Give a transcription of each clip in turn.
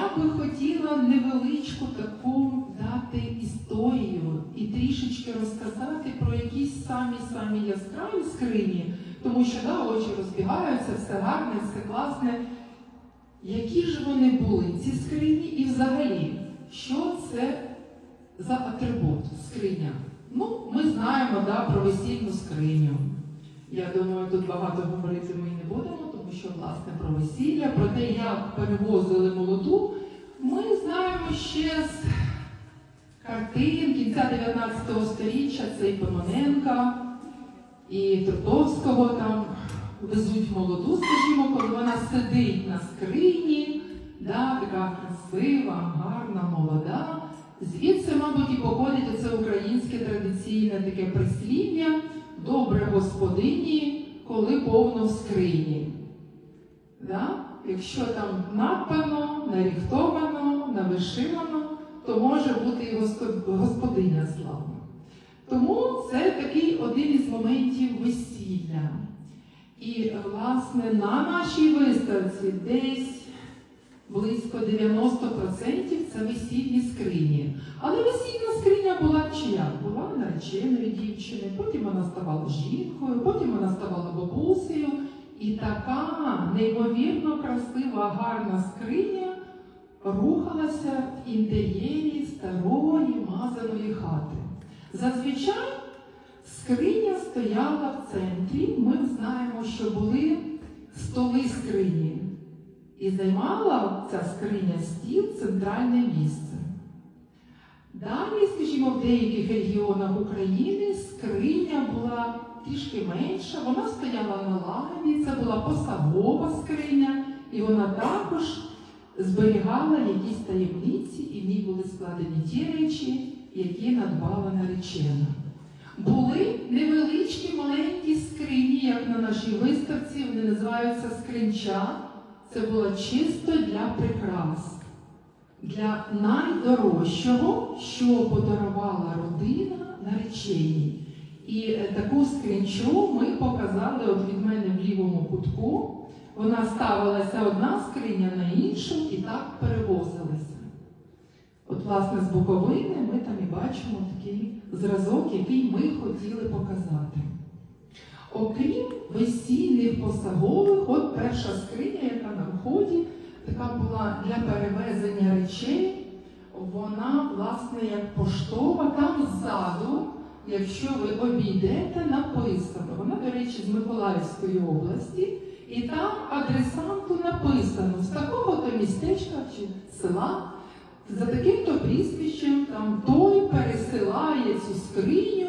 Я би хотіла невеличку таку дати історію і трішечки розказати про якісь самі-самі яскраві скрині, тому що да, очі розбігаються, все гарне, все класне. Які ж вони були, ці скрині, і взагалі, що це за атрибут скриня? Ну, ми знаємо да, про весільну скриню. Я думаю, тут багато говорити ми не будемо, що власне про весілля, про те, як перевозили молоду, ми знаємо ще з картин кінця 19 століття, це і Пимоненка, і Трутовського там везуть молоду, скажімо, коли вона сидить на скрині, да, така красива, гарна, молода. Звідси, мабуть, і походить оце українське традиційне таке прислів'я добре господині, коли повно в скрині. Да? Якщо там напано, наріхтовано, навишивано, то може бути і господиня славна. Тому це такий один із моментів весілля. І, власне, на нашій виставці десь близько 90% це весільні скрині. Але весільна скриня була чия? Була нареченою дівчини, потім вона ставала жінкою, потім вона ставала бабусею. І така неймовірно красива, гарна скриня рухалася в інтер'єрі старої мазаної хати. Зазвичай скриня стояла в центрі. Ми знаємо, що були столи скрині. І займала ця скриня стіл центральне місце. Далі, скажімо, в деяких регіонах України скриня була трішки менша, вона стояла на лаві, це була посагова скриня, і вона також зберігала якісь таємниці, і в ній були складені ті речі, які надбала наречена. Були невеличкі маленькі скрині, як на нашій виставці, вони називаються скринча. Це було чисто для прикрас, для найдорожчого, що подарувала родина нареченій. І е, таку скринчу ми показали от від мене в лівому кутку. Вона ставилася одна скриня на іншу і так перевозилася. От, власне, з Буковини ми там і бачимо такий зразок, який ми хотіли показати. Окрім весільних посагових, от перша скриня, яка на вході, така була для перевезення речей, вона, власне, як поштова, там ззаду, якщо ви обійдете, написано. Вона, до речі, з Миколаївської області, і там адресанту написано з такого-то містечка чи села, за таким-то прізвищем, там той пересилає цю скриню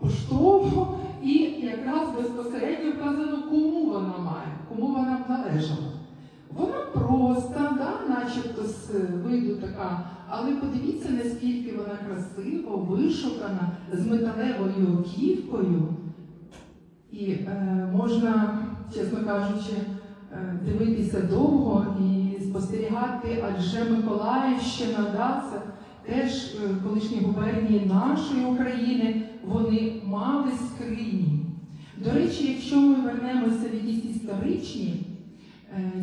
поштову. І якраз безпосередньо вказано, кому вона має, кому вона належала. Вона проста, да, начебто з виду така, але подивіться, наскільки вона красива, вишукана, з металевою оківкою. І е, можна, чесно кажучи, е, дивитися довго і спостерігати, адже Миколаївщина, да, це теж е, колишні губернії нашої України, вони мали скрині. До речі, якщо ми вернемося в якісь історичні,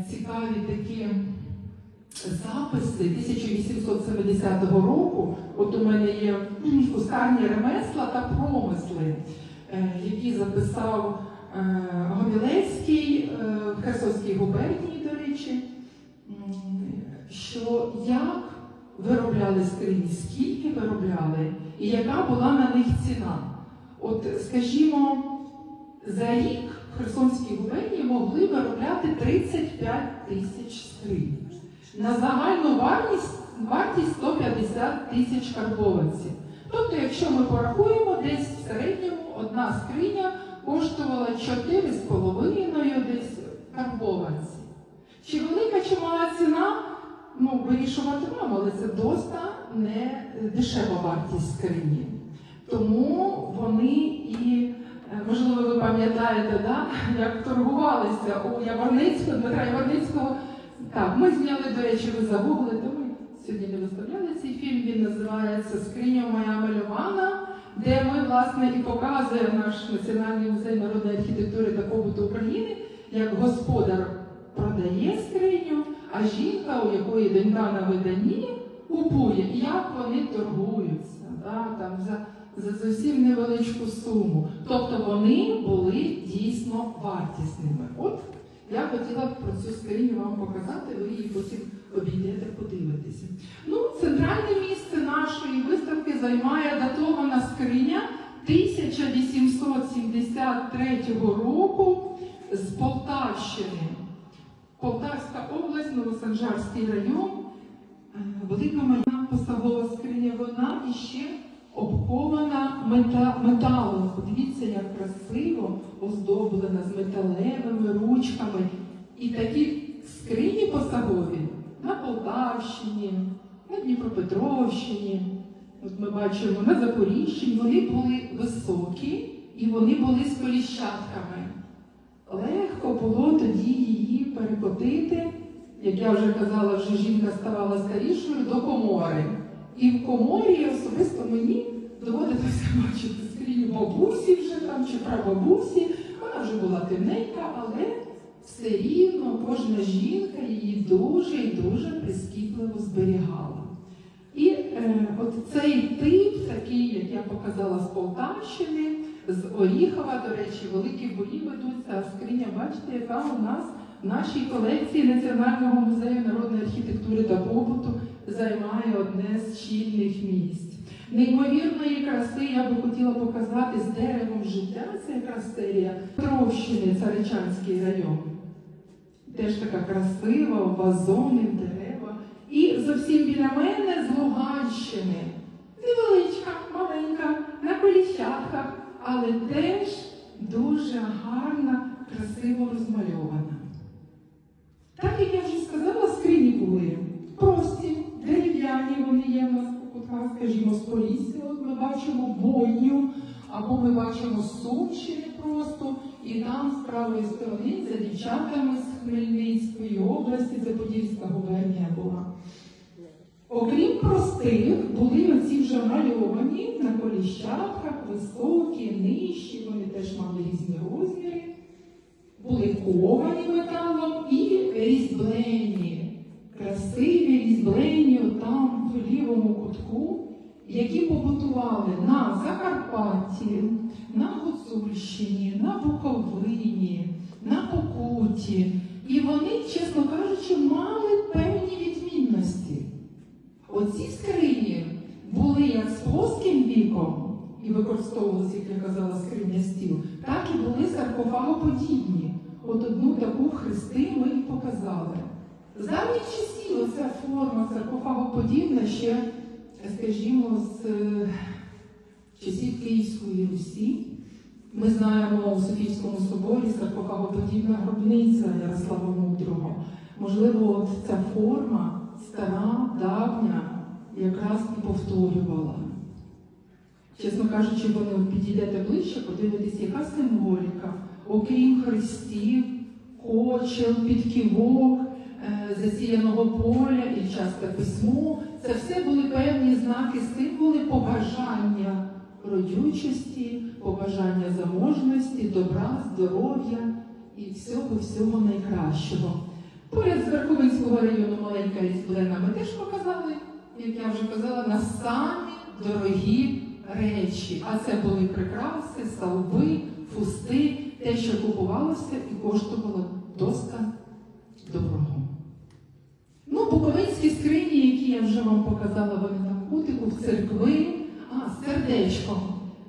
цікаві такі записи 1870 року, от у мене є кускарні ремесла та промисли, е, які записав е, Гомілецький е, в Херсонській губернії, до речі, що як виробляли скрині, скільки виробляли, і яка була на них ціна. От, скажімо, за рік Херсонській губернії могли виробляти 35 тисяч скринь. На загальну вартість, вартість 150 тисяч карбованців. Тобто, якщо ми порахуємо, десь в середньому одна скриня коштувала 4,5 десь карбованців. Чи велика, чи мала ціна? Ну, вирішувати нам, але це доста не дешева вартість скрині. Тому вони і, можливо, ви пам'ятаєте, да, як торгувалися у Яворницького, Дмитра Яворницького. Так, ми зняли, до речі, ви загугли, то ми сьогодні не виставляли цей фільм. Він називається Скриня моя мальована, де ми, власне, і показуємо наш Національний музей народної архітектури та побуту України, як господар продає скриню, А жінка, у якої донька на виданні, купує, як вони торгуються, да, там за, за зовсім невеличку суму. Тобто вони були дійсно вартісними. От я хотіла б про цю скриню вам показати, ви її потім обійдете, подивитеся. Ну, центральне місце нашої виставки займає датована скриня 1873 року з Полтавщини. Полтавська область, Новосанжарський район, Е, велика моя посагова скриня, вона іще обкована мета- металом. Подивіться, як красиво оздоблена з металевими ручками. І такі скрині посагові на Полтавщині, на Дніпропетровщині. От ми бачимо на Запоріжжі, вони були високі і вони були з коліщатками. Легко було тоді її перекотити, як я вже казала, вже жінка ставала старішою до комори. І в коморі особисто мені доводилося бачити скрінь бабусі вже там чи прабабусі. Вона вже була темненька, але все рівно кожна жінка її дуже і дуже прискіпливо зберігала. І е, от цей тип, такий, як я показала з Полтавщини, з Оріхова, до речі, великі бої ведуться, скриня, бачите, яка у нас в нашій колекції Національного музею народної архітектури та побуту займає одне з чільних місць. Неймовірної краси я би хотіла показати з деревом життя, це якраз серія Тровщини, Царичанський район. Теж така красива, вазони, дерева. І зовсім біля мене з Луганщини. Невеличка, маленька, на коліщатках, але теж дуже гарна, красиво розмальована. Так як я вже сказала, скрині були прості, дерев'яні, вони є в нас скажімо, з Полісся. От ми бачимо бойню, або ми бачимо Сумщини просто, і там з правої сторони за дівчатами з Хмельницької області, це Подільська губернія була. Окрім простих, були оці вже мальовані на коліщатках, високі, нижчі, вони теж мали різні розміри, були ковані металом і різьблені, красиві різьблені отам в лівому кутку, які побутували на Закарпатті, на Гуцульщині, на Буковині, на Покуті. І вони, чесно кажучи, мали певні відмінності. Оці скрині були як з плоским віком і використовувалися, як я казала, скриня стіл, так і були саркофагоподібні. От одну таку хрести ми і показали. З давніх часів оця форма саркофагоподібна ще, скажімо, з е, часів Київської Русі. Ми знаємо у Софійському соборі саркофагоподібна гробниця Ярослава Мудрого. Можливо, от ця форма стара, давня, якраз і повторювала. Чесно кажучи, ви підійдете ближче, подивитесь, яка символіка, окрім хрестів, кочел, підківок, засіяного поля і часте письмо. Це все були певні знаки, символи побажання родючості, побажання заможності, добра, здоров'я і всього-всього найкращого. Поряд з Верховинського району маленька різьблена ми теж показали, як я вже казала, на самі дорогі речі. А це були прикраси, салви, фусти, те, що купувалося і коштувало доста дорого. Ну, буковинські скрині, які я вже вам показала, вони на кутику, в церкви, а, з сердечком.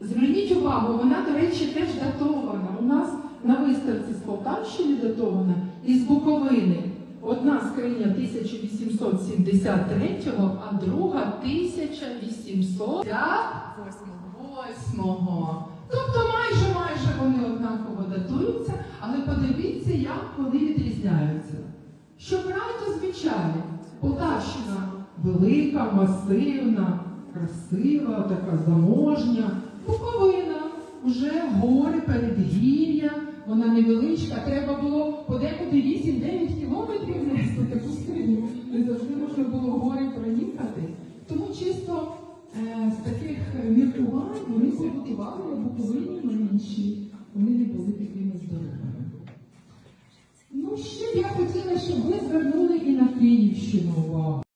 Зверніть увагу, вона, до речі, теж датована. У нас на виставці з Полтавщини датована і з Буковини. Одна скриня 1873-го, а друга 1808. Тобто майже майже вони однаково датуються, але подивіться, як вони. Щоправда, звичайно, Полтавщина велика, масивна, красива, така заможня. Буковина вже гори, передгір'я, вона невеличка. Треба було подекуди 8-9 кілометрів я хотіла, щоб ви звернули і на Київщину увагу.